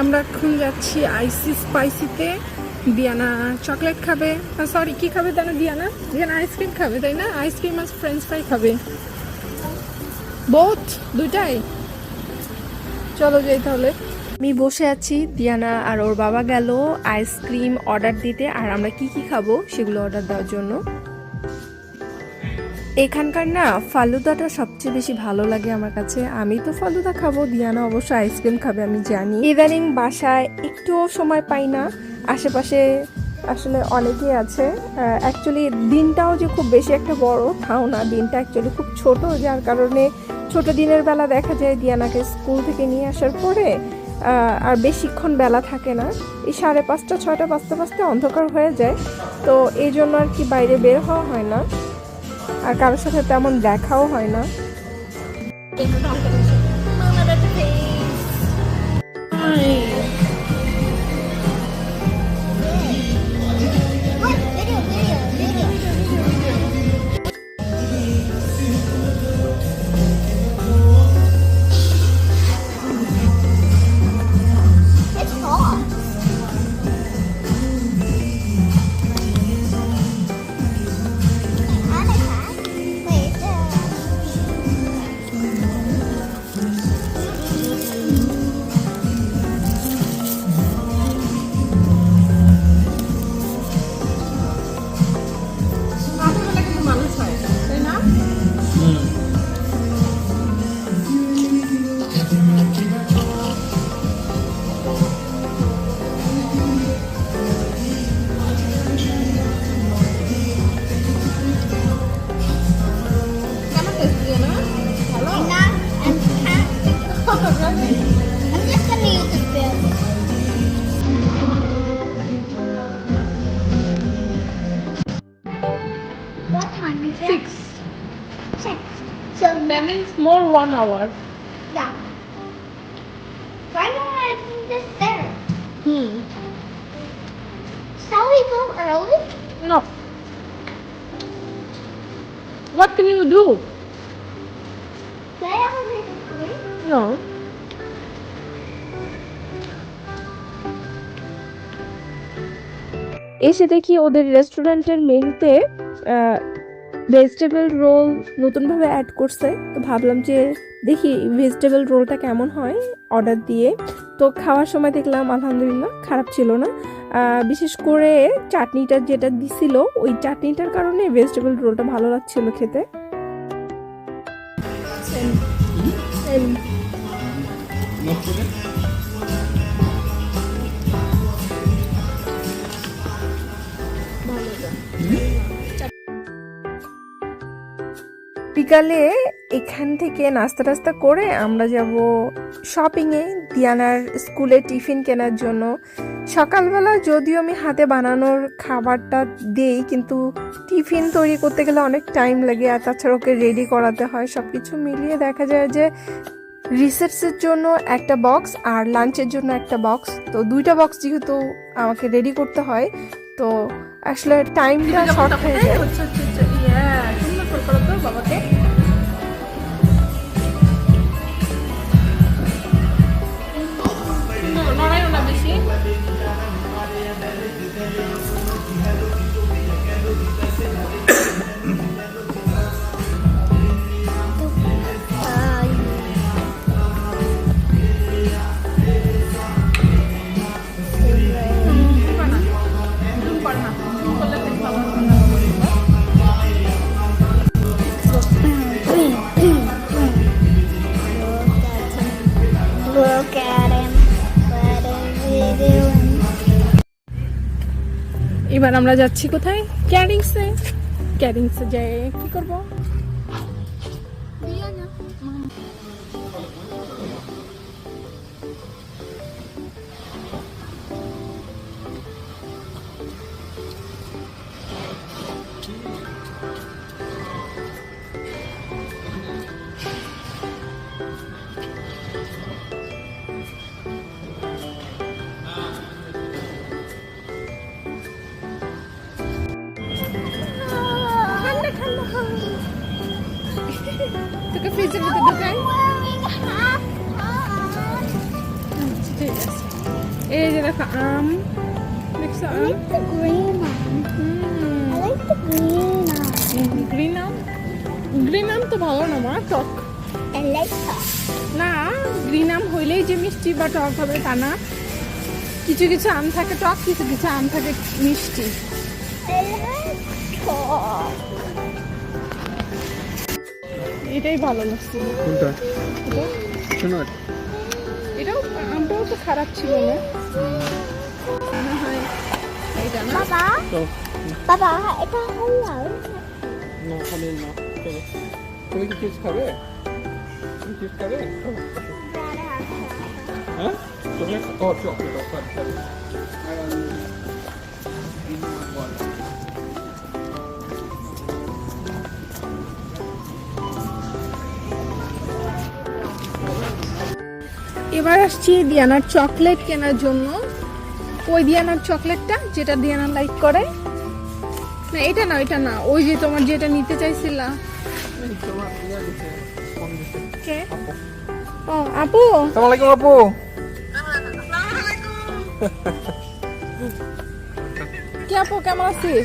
আমরা এখন যাচ্ছি আইসি স্পাইসিতে। দিয়ানা চকলেট খাবে। সরি কি খাবে তাহলে দিয়ানা দিয়ানা আইসক্রিম খাবে, তাই না? আইসক্রিম আর ফ্রেঞ্চ ফ্রাই খাবে। বোথ দুইটাই। চলো যাই তাহলে। আমি বসে আছি দিয়ানা আর ওর বাবা গেল আইসক্রিম অর্ডার দিতে, আর আমরা কি কি খাব সেগুলো অর্ডার দেওয়ার জন্য। এখানকার না ফালুদাটা সবচেয়ে বেশি ভালো লাগে আমার কাছে। আমি তো ফালুদা খাব, দিয়ানা অবশ্য আইসক্রিম খাবে, আমি জানি। ইদানিং বাসায় একটুও সময় পাই না। আশেপাশে আসলে অনেকেই আছে। অ্যাকচুয়ালি দিনটাও যে খুব বেশি একটা বড়, তাও না। দিনটা অ্যাকচুয়ালি খুব ছোট, যার কারণে ছোট দিনের বেলা দেখা যায় দিয়ানাকে স্কুল থেকে নিয়ে আসার পরে আর বেশিক্ষণ বেলা থাকে না। এই সাড়ে পাঁচটা, ছয়টা বাজতে বাজতে অন্ধকার হয়ে যায়। তো এই জন্য আর কি বাইরে বের হওয়া হয় না। আর কারোর সাথে তেমন দেখাও হয় না। Six. Six. So that means more one hour. Yeah. Why not I this there? Hmm. Shall we go early? No. What can you do? Do I have a No. এসে দেখি ওদের রেস্টুরেন্টের মেনুতে ভেজিটেবল রোল নতুনভাবে add করছে। তো ভাবলাম যে দেখি ভেজিটেবল রোলটা কেমন হয় অর্ডার দিয়ে। তো খাওয়ার সময় দেখলাম আলহামদুলিল্লাহ খারাপ ছিল না। বিশেষ করে চাটনিটা যেটা দিছিল ওই চাটনিটার কারণে ভেজিটেবল রোলটা ভালো লাগছিল খেতে। বিকালে এখান থেকে নাস্তা টাস্তা করে আমরা যাব শপিংয়ে দিয়ানার স্কুলে টিফিন কেনার জন্য। সকালবেলা যদিও আমি হাতে বানানোর খাবারটা দেই কিন্তু টিফিন তৈরি করতে গেলে অনেক টাইম লাগে আর তাছাড়া ওকে রেডি করাতে হয়। সব কিছু মিলিয়ে দেখা যায় যে রিসার্চের জন্য একটা বক্স আর লাঞ্চের জন্য একটা বক্স তো দুইটা বক্স যেহেতু আমাকে রেডি করতে হয় তো আসলে টাইমটা শর্ট হয়ে যায়। করে করো তো বাবাকে। এবার আমরা যাচ্ছি কোথায়? ক্যারিংসে। ক্যারিংসে যাই কি করব? ফ্রিজের ভিতরে ঢুকাই এই যে দেখো, আম। দেখছ আম. গ্রিন আম? গ্রিন আম তো ভালো না, মা, টক. না, গ্রিন আম হইলেই যে মিষ্টি বা টক হবে তা না। কিছু কিছু আম থাকে টক, কিছু কিছু আম থাকে মিষ্টি। এটাই ভালো লাগছে। কোনটা? এটা? শোনো এটাও আমটাও তো খারাপ ছিল না। তো Papa, এটা না খালি না তুমি কি চিপস খাবে? তুমি খাবে? হ্যাঁ? চকলেট ও চকলেট এবার আসছি দিয়ানার চকলেট কেনার জন্য। ওই দিয়ানার চকলেটটা যেটা দিয়ানা লাইক করে। না এটা না এটা না। ওই যে তোমার যেটা নিতে চাইছিলা। কে? ও আপু? আসসালামু আপু। কে আপু কেমন আছিস?